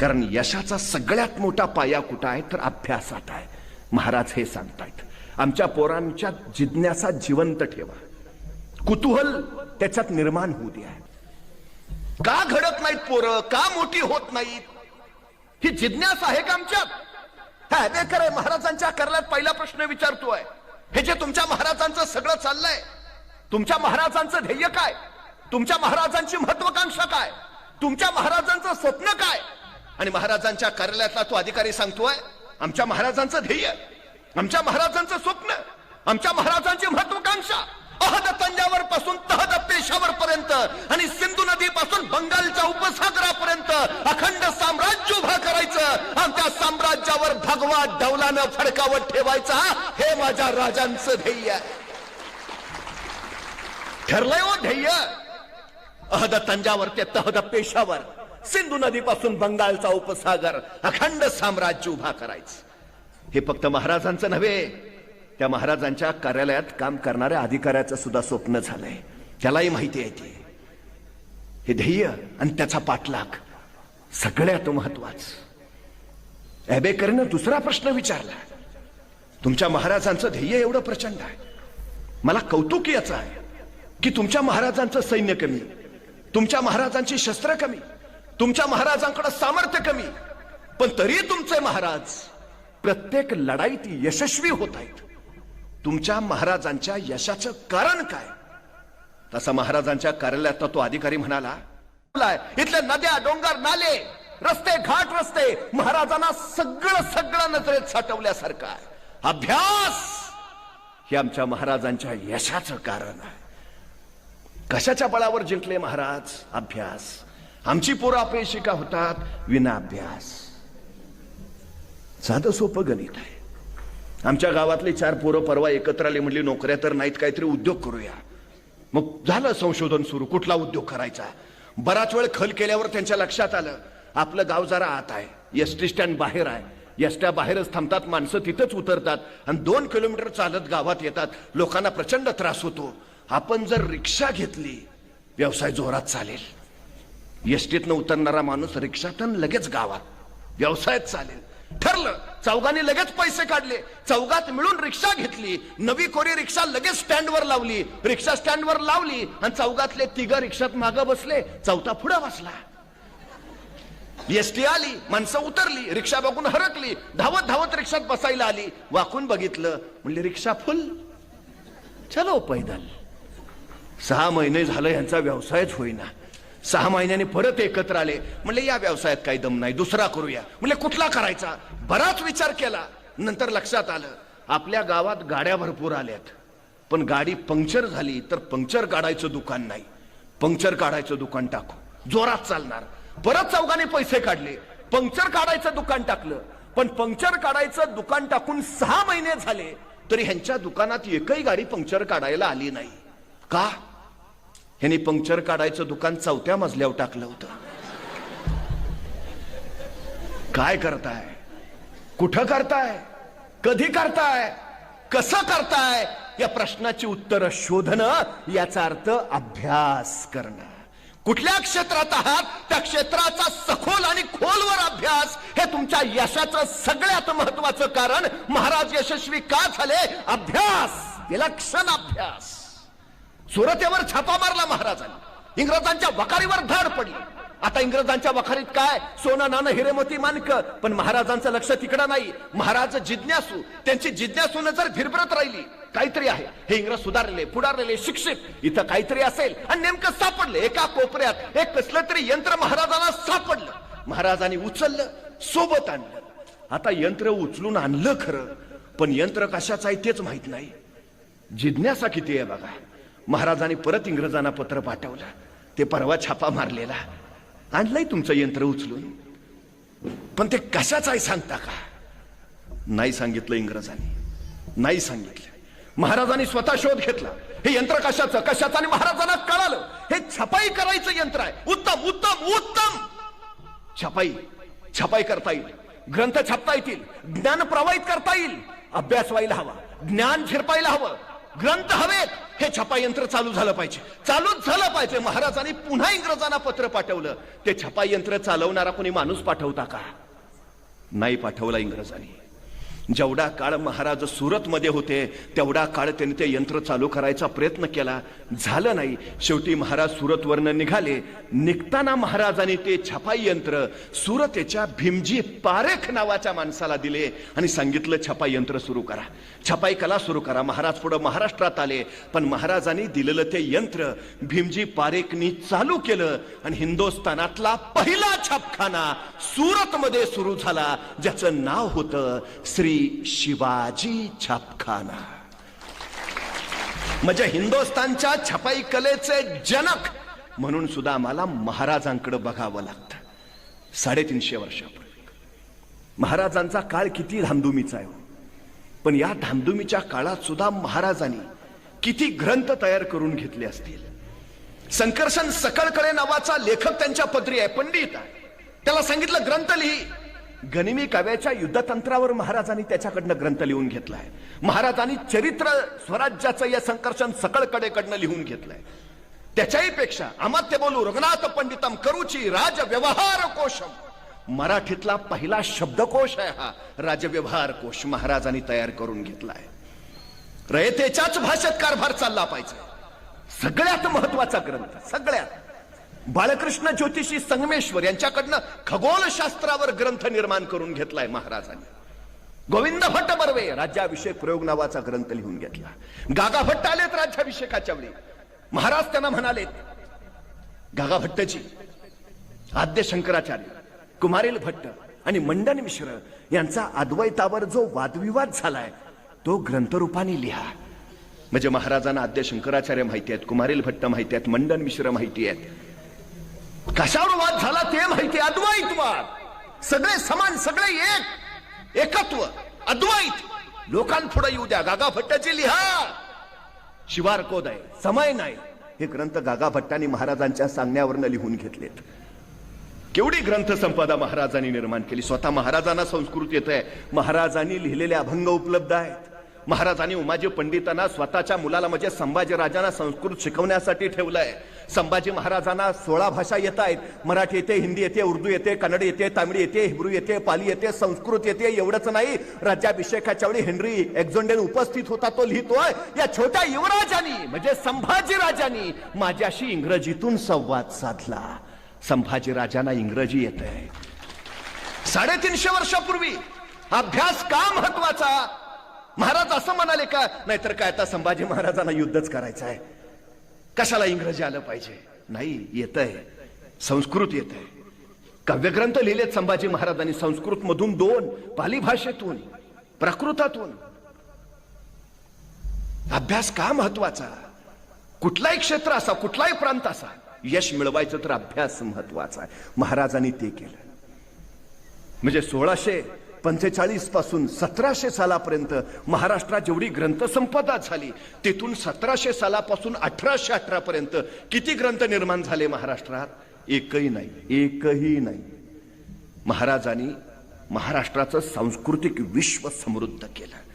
कारण यशाचा सगळ्यात मोठा पाया कुठं आहे तर अभ्यासात आहे. महाराज हे सांगतायत आमच्या पोरांच्या जिज्ञासा जिवंत ठेवा. कुतूहल त्याच्यात निर्माण होऊ द्या. का घडत नाहीत पोरं? का मोठी होत नाहीत? ही जिज्ञासा आहे का आमच्यात? हा बेकर आहे महाराजांच्या करल्यात पहिला प्रश्न विचारतोय हे जे तुमच्या महाराजांचं सगळं चाललंय तुमच्या महाराजांचं ध्येय काय? तुमच्या महाराजांची महत्वाकांक्षा काय? तुमच्या महाराजांचं स्वप्न काय? आणि महाराजांच्या कार्यालयातला तो अधिकारी सांगतोय आमच्या महाराजांचं ध्येय आमच्या महाराजांचं स्वप्न आमच्या महाराजांची महत्वाकांक्षा अहद तंजावर पासून तहद पेशावर पर्यंत आणि सिंधू नदी पासून बंगालच्या उपसागरापर्यंत अखंड साम्राज्य उभा करायचं आमच्या साम्राज्यावर भगवा डौलानं फडकावत ठेवायचा हे माझ्या राजांचं ध्येय. ठरलंय हो ध्येय. अहद तंजावर ते तहद पेशावर. सिंधू नदीपासून बंगालचा उपसागर अखंड साम्राज्य उभा करायचं. हे फक्त महाराजांचं नव्हे त्या महाराजांच्या कार्यालयात काम करणाऱ्या अधिकाऱ्याचं सुद्धा स्वप्न झालंय. त्यालाही माहिती आहे ते. हे ध्येय आणि त्याचा पाठलाग सगळ्यात महत्वाचं. एबेकरनं दुसरा प्रश्न विचारला. तुमच्या महाराजांचं ध्येय एवढं प्रचंड आहे. मला कौतुक याचं आहे की तुमच्या महाराजांचं सैन्य कमी तुमच्या महाराजांची शस्त्र कमी. तुमच्या महाराजांकडे सामर्थ्य कमी. पण तरी तुमचे महाराज प्रत्येक लढाईत यशस्वी होत आहेत. तुमच्या महाराजांच्या यशाचं कारण काय? तसा महाराजांच्या कार्यालयात तो अधिकारी म्हणाला इथल्या नद्या डोंगर नाले रस्ते घाट रस्ते महाराजांना सगळं सगळं नजरेत साठवल्यासारखं आहे. अभ्यास हे आमच्या महाराजांच्या यशाचं कारण आहे. कशाच्या बळावर जिंकले महाराज? अभ्यास. आमची पोरं अपयशी का होतात विना अभ्यास साधं सोपं गणित आहे. आमच्या गावातली चार पोरं परवा एकत्र आले म्हणली नोकऱ्या तर नाहीत काहीतरी उद्योग करूया. मग झालं संशोधन सुरू कुठला उद्योग करायचा? बराच वेळ खल केल्यावर त्यांच्या लक्षात आलं आपलं गाव जरा आत आहे. एस टी स्टँड बाहेर आहे. एसट्या बाहेरच थांबतात माणसं तिथंच उतरतात आणि दोन किलोमीटर चालत गावात येतात. लोकांना प्रचंड त्रास होतो. आपण जर रिक्षा घेतली व्यवसाय जोरात चालेल. एसटीतनं उतरणारा माणूस रिक्षातून लगेच गावात. व्यवसायात चालेल. ठरलं चौघांनी लगेच पैसे काढले. चौघात मिळून रिक्षा घेतली. नवी कोरी रिक्षा लगेच स्टँडवर लावली. रिक्षा स्टँडवर लावली आणि चौघातले तिघ रिक्षात मागं बसले. चौथा पुढे बसला. एसटी आली माणसं उतरली रिक्षा बघून हरकली. धावत धावत रिक्षात बसायला आली. वाकून बघितलं म्हणले रिक्षा फुल. चलो पैदल. सहा महिने झालं यांचा व्यवसायच होईना. सहा महिन्याने परत एकत्र आले. म्हणले या व्यवसायात काही दम नाही दुसरा करूया. म्हणले कुठला करायचा? बराच विचार केला. नंतर लक्षात आलं आपल्या गावात गाड्या भरपूर आल्यात. पण गाडी पंक्चर झाली तर पंक्चर काढायचं दुकान नाही. पंक्चर काढायचं दुकान टाकू. जोरात चालणार. परत चौघाने पैसे काढले. पंक्चर काढायचं दुकान टाकलं. पण पंक्चर काढायचं दुकान टाकून सहा महिने झाले तरी ह्यांच्या दुकानात एकही गाडी पंक्चर काढायला आली नाही. का? ह्यांनी पंक्चर काढायचं दुकान चौथ्या मजल्यावर टाकलं होतं. काय करताय? कुठं करताय? कधी करताय? कसं करताय? या प्रश्नाची उत्तरं शोधणं याचा अर्थ अभ्यास करणं. कुठल्या क्षेत्रात आहात? त्या क्षेत्राचा सखोल आणि खोलवर अभ्यास हे तुमच्या यशाचं सगळ्यात महत्वाचं कारण. महाराज यशस्वी का झाले? अभ्यास. विलक्षण अभ्यास. सुरतेवर छापा मारला महाराजांनी. इंग्रजांच्या वखारीवर धड पडली. आता इंग्रजांच्या वखारीत काय? सोनं नाणं हिरेमोती मानक. पण महाराजांचं लक्ष तिकडं नाही. महाराज जिज्ञासू. त्यांची जिज्ञासून जर भिरभरत राहिली काहीतरी आहे. हे इंग्रज सुधारलेले पुढारलेले शिक्षित. इथं काहीतरी असेल आणि नेमकं सापडले. एका कोपऱ्यात एक कसलं तरी यंत्र महाराजांना सापडलं. महाराजांनी उचललं सोबत आणलं. आता यंत्र उचलून आणलं खरं पण यंत्र कशाचं आहे तेच माहीत नाही. जिज्ञासा किती आहे बघा. महाराजांनी परत इंग्रजांना पत्र पाठवलं. ते परवा छापा मारलेला. आणलंय तुमचं यंत्र उचलून. पण ते कशाचं आहे सांगता का? नाही सांगितलं इंग्रजांनी. नाही सांगितलं. महाराजांनी स्वतः शोध घेतला. हे यंत्र कशाचं? कशाचं? आणि महाराजांना कळालं. हे छपाई करायचं यंत्र आहे. उत्तम उत्तम उत्तम! छपाई. छपाई करता येईल. ग्रंथ छापता येतील. ज्ञान प्रवाहित करता येईल. अभ्यास व्हायला हवा. ज्ञान झिरपायला हवं. ग्रंथ हवेत. हे छपायंत्र चालू झालं पाहिजे. चालूच झालं पाहिजे. महाराजांनी पुन्हा इंग्रजांना पत्र पाठवलं. ते छपायंत्र चालवणारा कोणी माणूस पाठवता का? नाही पाठवला इंग्रजांनी. जेवढा काळ महाराज सुरतमध्ये होते तेवढा काळ त्यांनी ते यंत्र चालू करायचा प्रयत्न केला. झालं नाही. शेवटी महाराज सुरतवरनं निघाले. निघताना महाराजांनी ते छपाई यंत्र सुरतेच्या भीमजी पारेख नावाच्या माणसाला दिले आणि सांगितलं छपाई यंत्र सुरू करा. छपाई कला सुरू करा. महाराज पुढं महाराष्ट्रात आले. पण महाराजांनी दिलेलं ते यंत्र भीमजी पारेखनी चालू केलं आणि हिंदुस्थानातला पहिला छापखाना सुरतमध्ये सुरू झाला ज्याचं नाव होतं श्री शिवाजी छापखाना. म्हणजे हिंदुस्थानच्या छपाई कलेचे जनक म्हणून सुद्धा मला महाराजांकडे बघावं लागतं. साडेतीनशे वर्षापूर्वी. महाराजांचा काळ किती धामधुमीचा आहे हो. पण या धामधुमीच्या काळात सुद्धा महाराजांनी किती ग्रंथ तयार करून घेतले असतील. संकर्षण सकळकडे नावाचा लेखक त्यांच्या पदरी आहे पंडित त्याला सांगितलं ग्रंथ लिही. गनिमी काव्याच्या युद्धतंत्रावर महाराजांनी त्याच्याकडनं ग्रंथ लिहून घेतलाय. महाराजांनी चरित्र स्वराज्याचं या संकर्षण सकळकडेकडनं लिहून घेतलंय. त्याच्याही पेक्षा अमात्य बोलू रघुनाथ पंडितम करूची राजव्यवहार कोशम. मराठीतला पहिला शब्दकोश आहे हा राजव्यवहार कोश महाराजांनी तयार करून घेतलाय. रयतेच्याच भाषेत कारभार चालला पाहिजे. सगळ्यात महत्त्वाचा ग्रंथ सगळ्यात. बाळकृष्ण ज्योतिषी संगमेश्वर यांच्याकडनं खगोलशास्त्रावर ग्रंथ निर्माण करून घेतलाय महाराजांनी. गोविंद भट्ट बर्वे राज्याभिषेक प्रयोग नावाचा ग्रंथ लिहून घेतला. गागा भट्ट आलेत राज्याभिषेकाच्या वेळी. महाराज त्यांना म्हणाले गागा भट्टजी आद्य शंकराचार्य कुमारील भट्ट आणि मंडन मिश्र यांचा अद्वैतावर जो वादविवाद झालाय तो ग्रंथरूपाने लिहा. म्हणजे महाराजांना आद्य शंकराचार्य माहिती आहेत कुमारील भट्ट माहिती आहेत मंडन मिश्र माहिती आहेत. कशावर वाद झाला ते माहिती अद्वैत अद्वैतवाद सगळे समान सगळे एक. एकत्व. अद्वैत. लोकांपुढे येऊ द्या. गागा भट्टाची लिहा. शिवार कोद आहे? समय नाही. हे ग्रंथ गागा भट्टांनी महाराजांच्या सांगण्यावरनं लिहून घेतलेत. केवढी ग्रंथ संपदा महाराजांनी निर्माण केली? स्वतः महाराजांना संस्कृत येत आहे महाराजांनी लिहिलेले अभंग उपलब्ध आहेत. महाराजांनी उमाजी पंडितांना स्वतःच्या मुलाला म्हणजे संभाजी राजांना संस्कृत शिकवण्यासाठी ठेवलंय. संभाजी महाराजांना सोळा भाषा येत आहेत. मराठी येते हिंदी येते उर्दू येते कन्नड येते तामिळ येते हिब्रू येते पाली येते संस्कृत येते एवढंच नाही. राज्याभिषेकाच्या वेळी हेनरी एक्झोंडेन उपस्थित होता तो लिहितोय. या छोट्या युवराजांनी म्हणजे संभाजी राजांनी माझ्याशी इंग्रजीतून संवाद साधला. संभाजी राजांना इंग्रजी येत आहे. साडेतीनशे वर्षापूर्वी अभ्यास का महत्त्वाचा? महाराज असं म्हणाले का? नाहीतर काय आता संभाजी महाराजांना युद्धच करायचं आहे. कशाला इंग्रजी आलं पाहिजे? नाही येत आहे संस्कृत येत आहे काव्यग्रंथ लिहिलेत संभाजी महाराजांनी संस्कृत मधून दोन पाली भाषेतून प्राकृतातून. अभ्यास का महत्त्वाचा? कुठलाही क्षेत्र असा कुठलाही प्रांत असा यश मिळवायचं तर अभ्यास महत्त्वाचा आहे. महाराजांनी ते केलं. म्हणजे सोळाशे पंचेचाळीसपासून सतराशे सालापर्यंत महाराष्ट्रात जेवढी ग्रंथसंपदा झाली तिथून सतराशे सालापासून अठराशे अठरा पर्यंत किती ग्रंथ निर्माण झाले महाराष्ट्रात? एकही नाही एकही नाही. महाराजांनी महाराष्ट्राचं सांस्कृतिक विश्व समृद्ध केलं.